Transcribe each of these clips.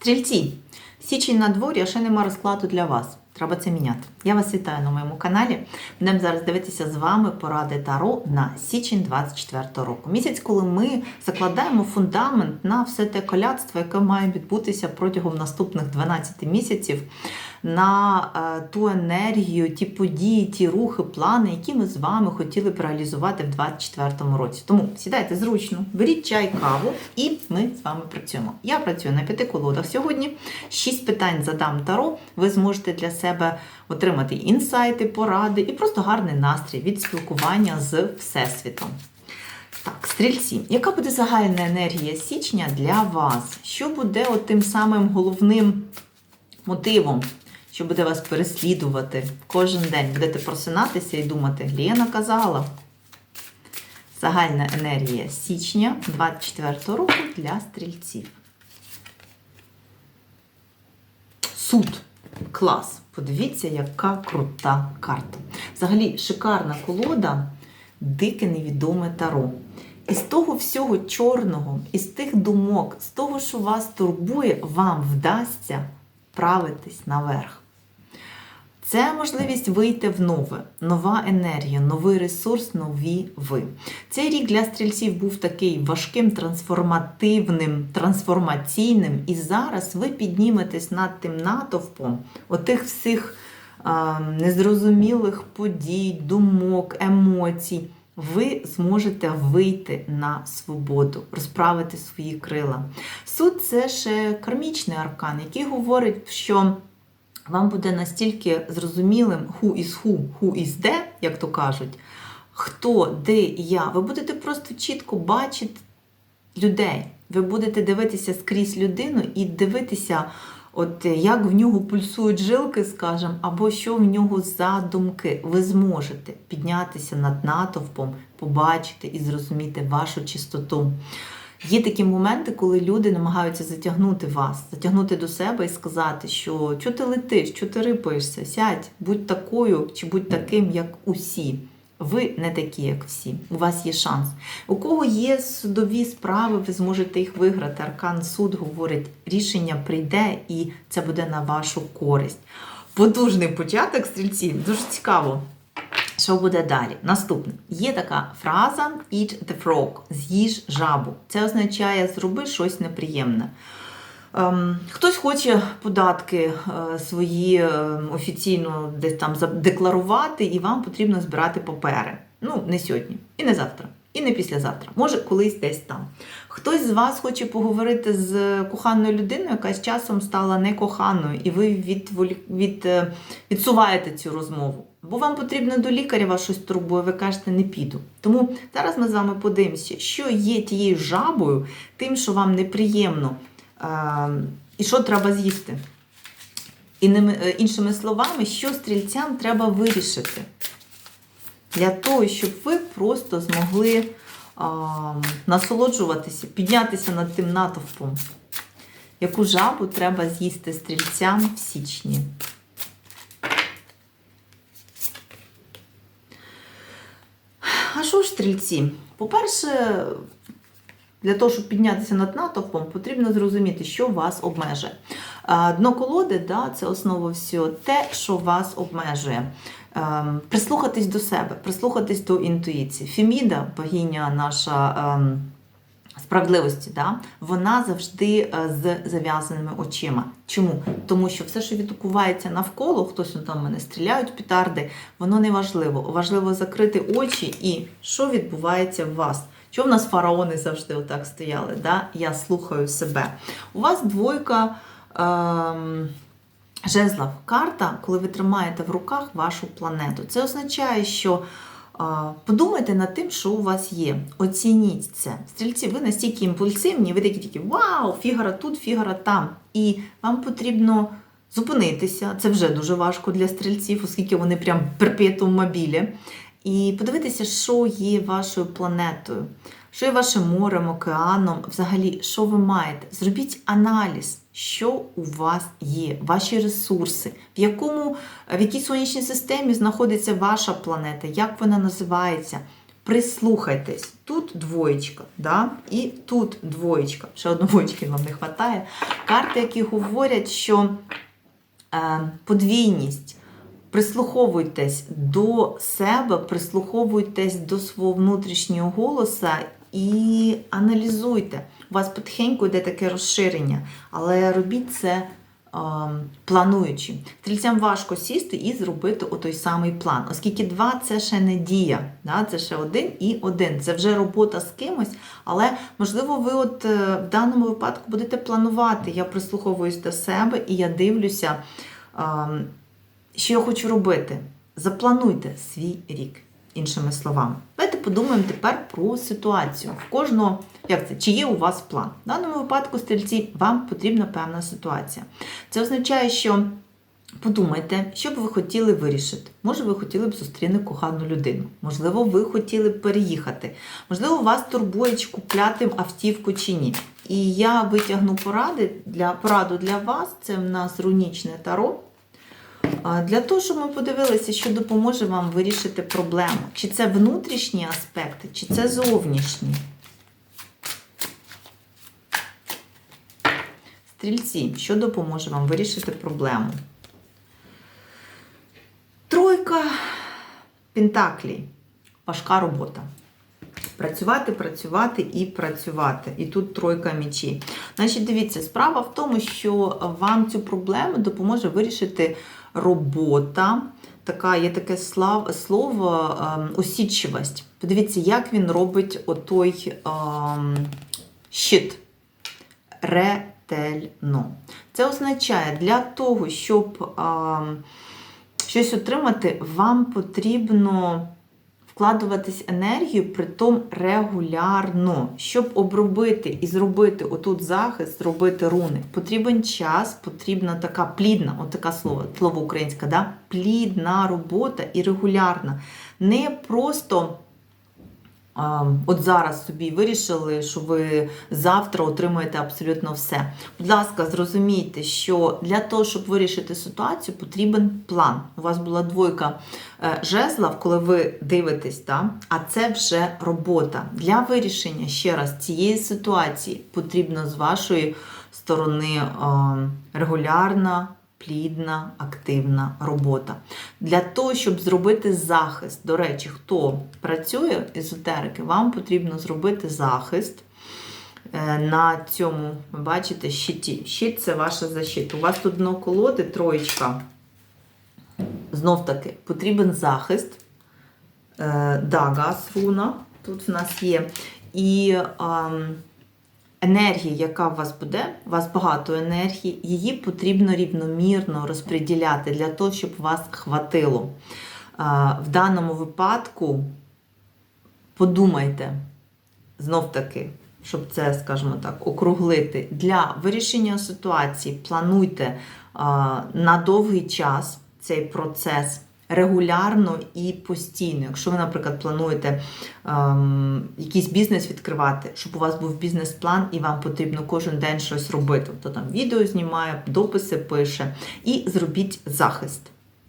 Стрільці, січень на дворі, а ще нема розкладу для вас. Треба це міняти. Я вас вітаю на моєму каналі. Будемо зараз дивитися з вами поради Таро на січень 24 року. Місяць, коли ми закладаємо фундамент на все те колядство, яке має відбутися протягом наступних 12 місяців, на е, ту енергію, ті події, ті рухи, плани, які ми з вами хотіли б реалізувати в 24 році. Тому сідайте зручно, беріть чай, каву, і ми з вами працюємо. Я працюю на п'яти колодах сьогодні. Шість питань задам Таро. Ви зможете для себе отримати інсайти, поради і просто гарний настрій від спілкування з Всесвітом. Так, стрільці, яка буде загальна енергія січня для вас? Що буде от тим самим головним мотивом, що буде вас переслідувати кожен день? Будете просинатися і думати, Лена казала. Загальна енергія січня 24 року для стрільців. Суд. Клас. Подивіться, яка крута карта. Взагалі, шикарна колода, дике невідоме таро. Із того всього чорного, із тих думок, з того, що вас турбує, вам вдасться правитись наверх. Це можливість вийти в нове, нова енергія, новий ресурс, нові ви. Цей рік для стрільців був такий важким, трансформативним, трансформаційним, і зараз ви підніметесь над тим натовпом отих всіх а, незрозумілих подій, думок, емоцій. Ви зможете вийти на свободу, розправити свої крила. Суд це ще кармічний аркан, який говорить, що вам буде настільки зрозумілим who is who, who is де, як то кажуть, хто, де і я. Ви будете просто чітко бачити людей. Ви будете дивитися скрізь людину і дивитися, от як в нього пульсують жилки, скажімо, або що в нього за думки. Ви зможете піднятися над натовпом, побачити і зрозуміти вашу чистоту. Є такі моменти, коли люди намагаються затягнути вас, затягнути до себе і сказати, що що ти летиш, що ти рипаєшся, сядь, будь такою чи будь таким, як усі. Ви не такі, як всі. У вас є шанс. У кого є судові справи, ви зможете їх виграти. Аркан суд говорить, рішення прийде і це буде на вашу користь. Потужний початок стрільці, дуже цікаво. Що буде далі? Наступне. Є така фраза eat the frog, з'їж жабу. Це означає зроби щось неприємне. Ем, хтось хоче податки е, свої е, офіційно десь там задекларувати, і вам потрібно збирати папери. Ну, не сьогодні, і не завтра, і не післязавтра. Може, колись десь там. Хтось з вас хоче поговорити з коханою людиною, яка з часом стала некоханою, і ви відволі... від... е, відсуваєте цю розмову. Бо вам потрібно до лікаря вас щось турбує, ви кажете, не піду. Тому зараз ми з вами подивимося, що є тією жабою, тим, що вам неприємно, і що треба з'їсти. Е, іншими словами, що стрільцям треба вирішити для того, щоб ви просто змогли насолоджуватися, піднятися над тим натовпом. Яку жабу треба з'їсти стрільцям в січні? А що ж стрільці? По-перше, для того, щоб піднятися над натовпом, потрібно зрозуміти, що вас обмежує. Дно колоди да, це основа всього, те, що вас обмежує. Ем, Прислухатись до себе, прислухатись до інтуїції. Феміда, богиня наша ем, справедливості, да, вона завжди е, з зав'язаними очима. Чому? Тому що все, що відбувається навколо, хтось он там мене стріляють петарди, воно не важливо. Важливо закрити очі і що відбувається в вас. Чого в нас фараони завжди отак стояли? Да? Я слухаю себе. У вас двойка. Ем... Жезлов карта, коли ви тримаєте в руках вашу планету. Це означає, що подумайте над тим, що у вас є. Оцініть це. Стрільці, ви настільки імпульсивні, ви такі тільки вау, фігара тут, фігара там. І вам потрібно зупинитися. Це вже дуже важко для стрільців, оскільки вони прям перпетум мобілі. І подивитися, що є вашою планетою, що є вашим морем, океаном, взагалі, що ви маєте. Зробіть аналіз, що у вас є, ваші ресурси, в якому, в якій сонячній системі знаходиться ваша планета, як вона називається. Прислухайтесь, тут двоєчка, да? і тут двоєчка. Ще одної двоєчки вам не вистачає. Карти, які говорять, що е, подвійність. Прислуховуйтесь до себе, прислуховуйтесь до свого внутрішнього голоса і аналізуйте. У вас потихеньку йде таке розширення, але робіть це е, плануючи. Стрільцям важко сісти і зробити той самий план, оскільки два це ще не дія, да? це ще один і один. Це вже робота з кимось, але можливо, ви от е, в даному випадку будете планувати. Я прислуховуюсь до себе і я дивлюся. Е, що я хочу робити? Заплануйте свій рік, іншими словами. Подумаємо тепер про ситуацію. В кожного, як це, чи є у вас план? В даному випадку, стрільці, вам потрібна певна ситуація. Це означає, що подумайте, що б ви хотіли вирішити. Може, ви хотіли б зустріти кохану людину. Можливо, ви хотіли б переїхати. Можливо, вас турбує, чи купляти автівку чи ні. І я витягну поради для пораду для вас. Це в нас рунічне таро. Для того, щоб ми подивилися, що допоможе вам вирішити проблему. Чи це внутрішні аспекти, чи це зовнішні. Стрільці, що допоможе вам вирішити проблему? Тройка Пентаклі. Важка робота. Працювати, працювати і працювати. І тут тройка мічі. Значить, дивіться, справа в тому, що вам цю проблему допоможе вирішити робота. Така, є таке слово ем, осідчивість. Подивіться, як він робить отой ем, щит. Ретельно. Це означає, для того, щоб ем, щось отримати, вам потрібно вкладуватись енергію, притом регулярно, щоб обробити і зробити отут захист, зробити руни. Потрібен час, потрібна така плідна, от таке слово, слово українське, да? плідна робота і регулярна. Не просто. От зараз собі вирішили, що ви завтра отримаєте абсолютно все. Будь ласка, зрозумійте, що для того, щоб вирішити ситуацію, потрібен план. У вас була двойка е, жезлов, коли ви дивитесь, да? а це вже робота. Для вирішення ще раз цієї ситуації потрібно з вашої сторони регулярна плідна, активна робота. Для того, щоб зробити захист, до речі, хто працює езотерики, вам потрібно зробити захист е, на цьому, ви бачите, щиті. Щит це ваша защита. У вас тут дно колоди, троєчка. Знов таки, потрібен захист. Е, Дага, руна, тут в нас є. І енергії, яка у вас буде, у вас багато енергії, її потрібно рівномірно розподіляти для того, щоб вас хватило. В даному випадку подумайте, знов таки, щоб це, скажімо так, округлити. Для вирішення ситуації плануйте на довгий час цей процес регулярно і постійно. Якщо ви, наприклад, плануєте ем, якийсь бізнес відкривати, щоб у вас був бізнес-план і вам потрібно кожен день щось робити. Хто там відео знімає, дописи пише, і зробіть захист.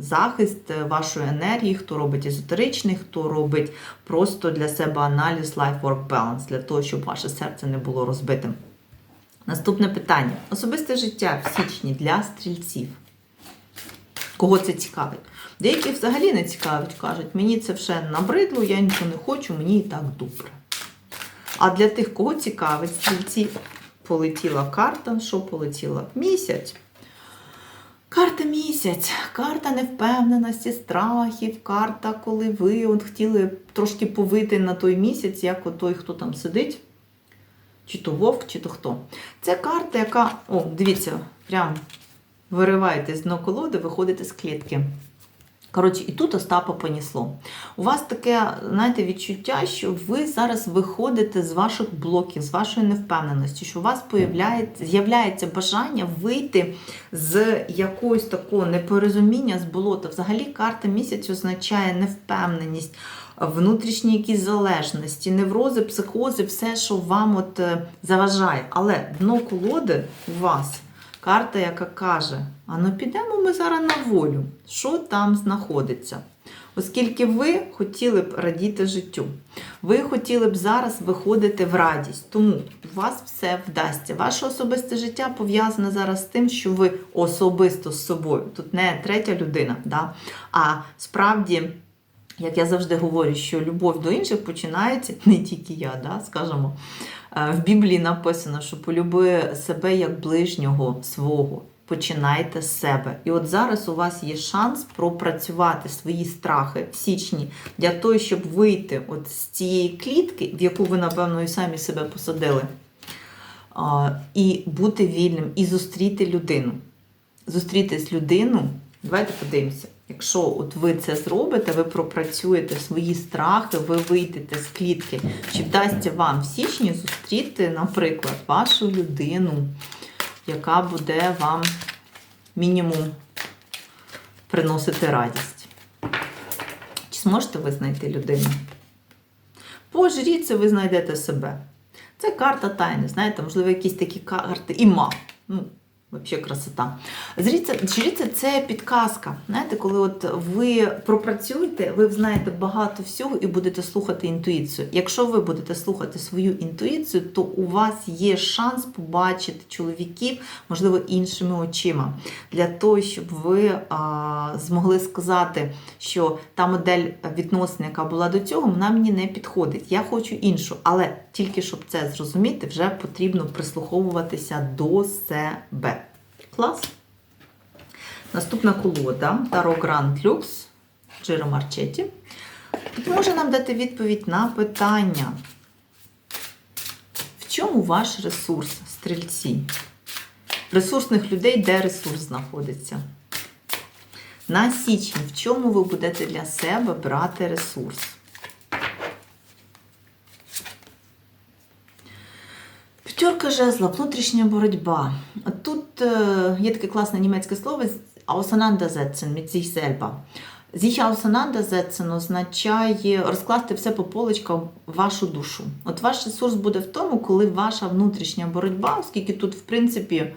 Захист е, вашої енергії, хто робить езотеричний, хто робить просто для себе аналіз life-work balance, для того, щоб ваше серце не було розбитим. Наступне питання: особисте життя в січні для стрільців. Кого це цікавить? Деякі взагалі не цікавить, кажуть, мені це все набридло, я нічого не хочу, мені і так добре. А для тих, кого цікавить, стрільці, полетіла карта, що полетіла? Місяць. Карта місяць, карта невпевненості, страхів, карта, коли ви от хотіли трошки повити на той місяць, як от той, хто там сидить, чи то вовк, чи то хто. Це карта, яка, о, дивіться, прям вириваєте з дно колоди, виходите з клітки. Коротше, і тут Остапа понісло. У вас таке, знаєте, відчуття, що ви зараз виходите з ваших блоків, з вашої невпевненості, що у вас з'являється бажання вийти з якогось такого непорозуміння з болота. Взагалі, карта місяць означає невпевненість, внутрішні якісь залежності, неврози, психози, все, що вам от е, заважає. Але дно колоди у вас. Карта, яка каже, а ну підемо ми зараз на волю, що там знаходиться. Оскільки ви хотіли б радіти життю, ви хотіли б зараз виходити в радість, тому у вас все вдасться. Ваше особисте життя пов'язане зараз з тим, що ви особисто з собою. Тут не третя людина, да? а справді. Як я завжди говорю, що любов до інших починається не тільки я, да, скажімо. В Біблії написано, що полюби себе як ближнього свого. Починайте з себе. І от зараз у вас є шанс пропрацювати свої страхи в січні для того, щоб вийти от з цієї клітки, в яку ви, напевно, і самі себе посадили, і бути вільним, і зустріти людину. Зустрітись людину. Давайте подивимося. Якщо от ви це зробите, ви пропрацюєте свої страхи, ви вийдете з клітки. Чи вдасться вам в січні зустріти, наприклад, вашу людину, яка буде вам мінімум приносити радість? Чи зможете ви знайти людину? По жріці ви знайдете себе. Це карта тайни, знаєте, можливо, якісь такі карти іма. Ну, Взагалі красота. Жриця це підказка. Знаєте, коли от ви пропрацюєте, ви знаєте багато всього і будете слухати інтуїцію. Якщо ви будете слухати свою інтуїцію, то у вас є шанс побачити чоловіків, можливо, іншими очима. Для того, щоб ви а, змогли сказати, що та модель відносин, яка була до цього, вона мені не підходить. Я хочу іншу. Але тільки щоб це зрозуміти, вже потрібно прислуховуватися до себе. Клас. Наступна колода Таро Grand Lux Джиро Марчеті. Допоможе нам дати відповідь на питання. В чому ваш ресурс, стрільці? Ресурсних людей, де ресурс знаходиться? На січень, в чому ви будете для себе брати ресурс? П'ятерка жезла, внутрішня боротьба. Тут є таке класне німецьке слово auseinandersetzen mit sich selber. Sich auseinandersetzen означає розкласти все по полочкам вашу душу. От ваш ресурс буде в тому, коли ваша внутрішня боротьба, оскільки тут, в принципі, е,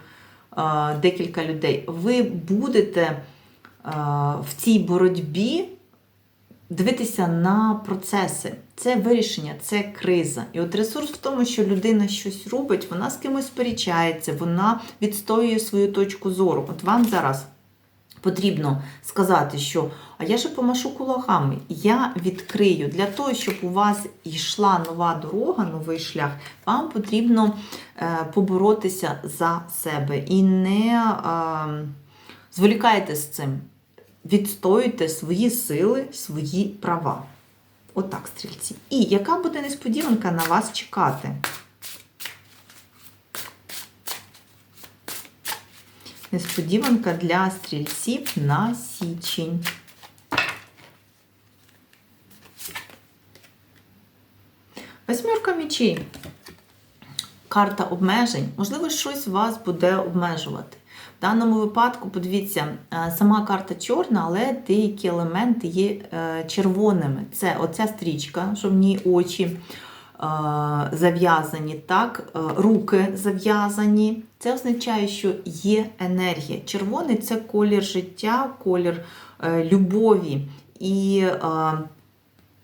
декілька людей, ви будете е, в цій боротьбі дивитися на процеси. Це вирішення, це криза. І от ресурс в тому, що людина щось робить, вона з кимось сперечається, вона відстоює свою точку зору. От вам зараз потрібно сказати, що а я ще помашу кулаками, я відкрию. Для того, щоб у вас йшла нова дорога, новий шлях, вам потрібно е, поборотися за себе і не е, зволікайте з цим. Відстоюйте свої сили, свої права. Отак, стрільці. І яка буде несподіванка на вас чекати? Несподіванка для стрільців на січень. Восьмерка мечей. Карта обмежень. Можливо, щось вас буде обмежувати. В даному випадку, подивіться, е, сама карта чорна, але деякі елементи є е, червоними. Це оця стрічка, що в ній очі е, зав'язані, так, руки зав'язані. Це означає, що є енергія. Червоний це колір життя, колір любові і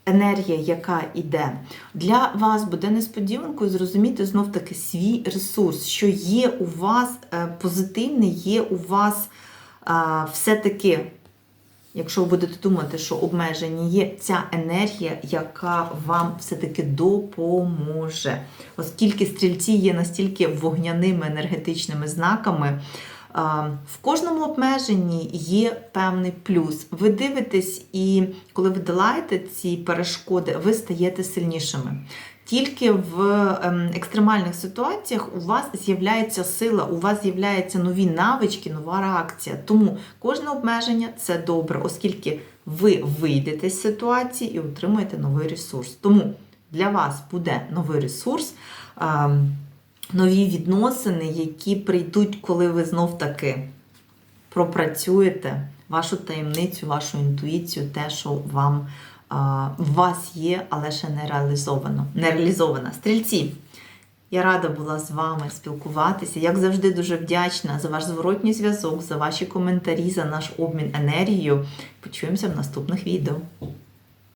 енергія, яка йде, для вас буде несподіванкою зрозуміти знов-таки свій ресурс, що є у вас позитивний, є у вас все-таки, якщо ви будете думати, що обмежені є ця енергія, яка вам все-таки допоможе. Оскільки стрільці є настільки вогняними енергетичними знаками. В кожному обмеженні є певний плюс. Ви дивитесь, і коли ви долаєте ці перешкоди, ви стаєте сильнішими. Тільки в ем, екстремальних ситуаціях у вас з'являється сила, у вас з'являються нові навички, нова реакція. Тому кожне обмеження це добре, оскільки ви вийдете з ситуації і отримаєте новий ресурс. Тому для вас буде новий ресурс. Нові відносини, які прийдуть, коли ви знов-таки пропрацюєте вашу таємницю, вашу інтуїцію, те, що вам в вас є, але ще не реалізовано. Не реалізовано. Стрільці. Я рада була з вами спілкуватися. Як завжди, дуже вдячна за ваш зворотній зв'язок, за ваші коментарі, за наш обмін енергією. Почуємося в наступних відео.